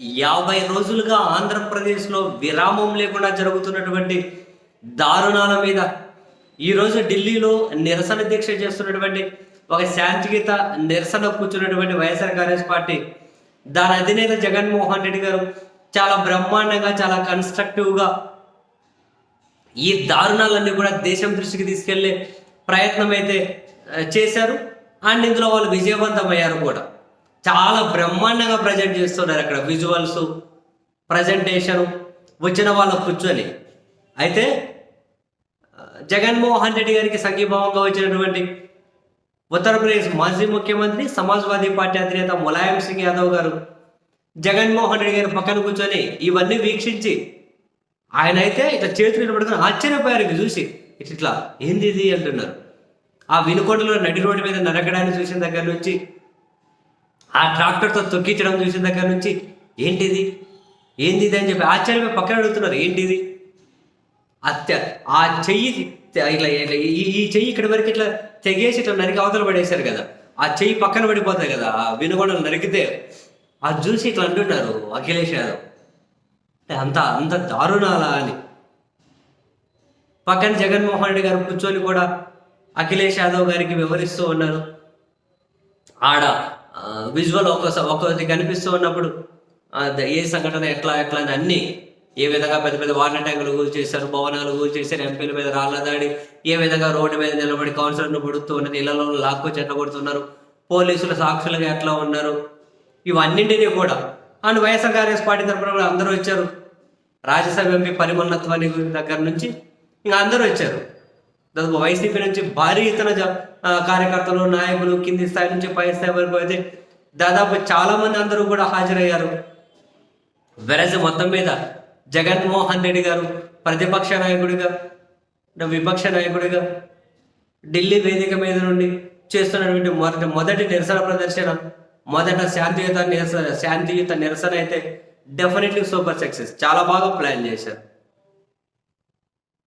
యాభై రోజులుగా ఆంధ్రప్రదేశ్లో విరామం లేకుండా జరుగుతున్నటువంటి దారుణాల మీద ఈరోజు ఢిల్లీలో నిరసన దీక్ష చేస్తున్నటువంటి ఒక శాంతిగీత నిరసన కూర్చున్నటువంటి వైఎస్ఆర్ కాంగ్రెస్ పార్టీ దాని అధినేత జగన్మోహన్ రెడ్డి గారు చాలా బ్రహ్మాండంగా చాలా కన్స్ట్రక్టివ్గా ఈ దారుణాలన్నీ కూడా దేశం దృష్టికి తీసుకెళ్ళే ప్రయత్నం అయితే చేశారు. అండ్ ఇందులో వాళ్ళు విజయవంతమయ్యారు కూడా. చాలా బ్రహ్మాండంగా ప్రజెంట్ చేస్తున్నారు అక్కడ విజువల్స్ ప్రజెంటేషన్ వచ్చిన వాళ్ళ కూర్చొని. అయితే జగన్మోహన్ రెడ్డి గారికి సంఘీభావంగా వచ్చినటువంటి ఉత్తరప్రదేశ్ మాజీ ముఖ్యమంత్రి సమాజ్వాదీ పార్టీ అధినేత ములాయం సింగ్ యాదవ్ గారు జగన్మోహన్ రెడ్డి గారి పక్కన కూర్చొని ఇవన్నీ వీక్షించి ఆయన అయితే ఇట్లా చేతులు పడుకుని ఆశ్చర్యపోయారు ఇవి చూసి. ఇట్లా ఇట్లా ఏంది ఇది? అంటున్నారు. ఆ వినుకొండలో నడి రోడ్డు మీద నరకడాన్ని చూసిన దగ్గర నుంచి ఆ ట్రాక్టర్తో తొక్కించడం చూసిన దగ్గర నుంచి ఏంటిది? ఏంది ఇది? అని చెప్పి ఆశ్చర్యపోయి పక్కన అడుగుతున్నారు ఏంటిది? అత్య ఆ చెయ్యి ఇట్లా ఈ ఈ చెయ్యి ఇక్కడ వరకు ఇట్లా తెగేసి ఇట్లా నరికి అవతల పడేశారు కదా. ఆ చెయ్యి పక్కన పడిపోతాయి కదా ఆ వినుగొండలు నరికితే. అది చూసి ఇట్లా అంటున్నారు అఖిలేష్ యాదవ్. అంటే అంత అంత దారుణాలా అని. పక్కన జగన్మోహన్ రెడ్డి గారు కూర్చొని కూడా అఖిలేష్ యాదవ్ గారికి వివరిస్తూ ఉన్నారు. ఆడ విజువల్ ఒక్కోసారి ఒక్కొక్కటి కనిపిస్తూ ఉన్నప్పుడు ఏ సంఘటన ఎట్లా ఎట్లా అని అన్ని ఏ విధంగా పెద్ద పెద్ద వాటర్ ట్యాంకులు కూల్ చేశారు భవనాలు కూల్ చేశారు ఎంపీల మీద రాళ్ళ దాడి ఏ విధంగా రోడ్డు మీద నిలబడి కౌన్సిలర్ను పడుతూ ఉన్నది ఇళ్ళలో లాక్కు ఎట్లా కొడుతున్నారు పోలీసులు సాక్షులుగా ఎట్లా ఉన్నారు ఇవన్నింటినీ కూడా. అండ్ వైఎస్ఆర్ కాంగ్రెస్ పార్టీ తరఫున కూడా అందరూ వచ్చారు. రాజ్యసభ ఎంపీ పరిమన్నత్వాన్ని దగ్గర నుంచి ఇంకా అందరూ వచ్చారు. దాదాపు వైసీపీ నుంచి భారీ ఎత్తున కార్యకర్తలు నాయకులు కింది స్థాయి నుంచి పై స్థాయి వరకు అయితే దాదాపు చాలా మంది అందరూ కూడా హాజరయ్యారు. వెరజ్ మొత్తం మీద జగన్మోహన్ రెడ్డి గారు ప్రతిపక్ష నాయకుడిగా విపక్ష నాయకుడిగా ఢిల్లీ వేదిక మీద నుండి చేస్తున్నటువంటి మొదటి మొదటి నిరసన ప్రదర్శన మొదట శాంతియుత నిరసన శాంతియుత నిరసన అయితే డెఫినెట్లీ సూపర్ సక్సెస్ చాలా బాగా ప్లాన్ చేశారు.